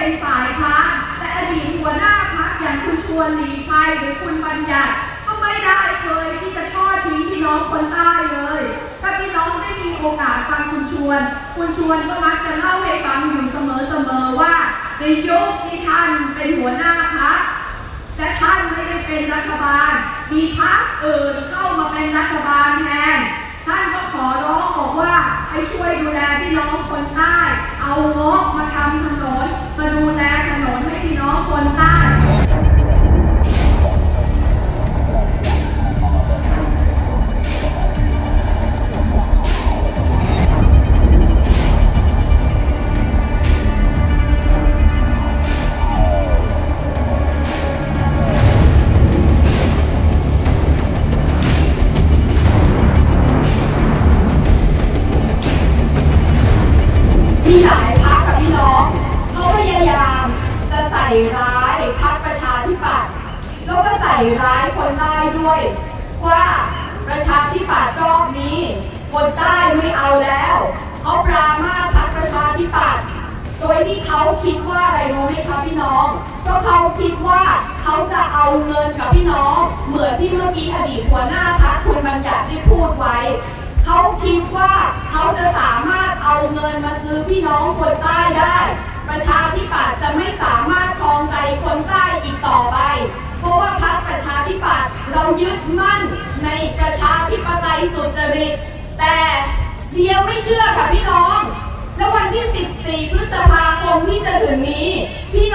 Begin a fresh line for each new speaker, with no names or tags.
เป็นฝ่ายพักแต่อดีตหัวหน้าพักอย่างคุณชวนหลีกภัยหรือคุณบัญญัติก็ไม่ได้เคยที่จะทอดทิ้งพี่น้องคนใต้เลย ถ้าพี่น้องไม่มีโอกาสฟังคุณชวน คุณชวนก็มักจะเล่าให้ฟังอยู่เสมอเสมอว่าในยุคที่ท่านเป็นหัวหน้าพักและท่านไม่ได้เป็นรัฐบาล มีพักอื่นเข้ามาเป็นรัฐบาล ร้ายคนใต้ด้วย ว่าประชาธิปัตย์รอบนี้ คนใต้ไม่เอาแล้วเขาปรามาพักประชาธิปัตย์โดยที่เขาคิดว่าอะไรรู้ไหมคะพี่น้อง ก็เขาคิดว่าเขาจะเอาเงินกับพี่น้อง เหมือนที่เมื่อกี้อดีตหัวหน้าพักคุณบัญญัติได้พูดไว้ เขาคิดว่าเขาจะสามารถเอาเงินมาซื้อพี่น้องคนใต้ได้ ประชาธิปัตย์จะไม่สามารถครองใจคนใต้อีกต่อไป เพราะว่าพรรคประชาธิปัตย์เรายึดมั่นในประชาธิปไตยสุจริต แต่เดียวไม่เชื่อค่ะพี่น้อง แล้ววันที่ 14 พฤษภาคมที่จะถึงนี้พี่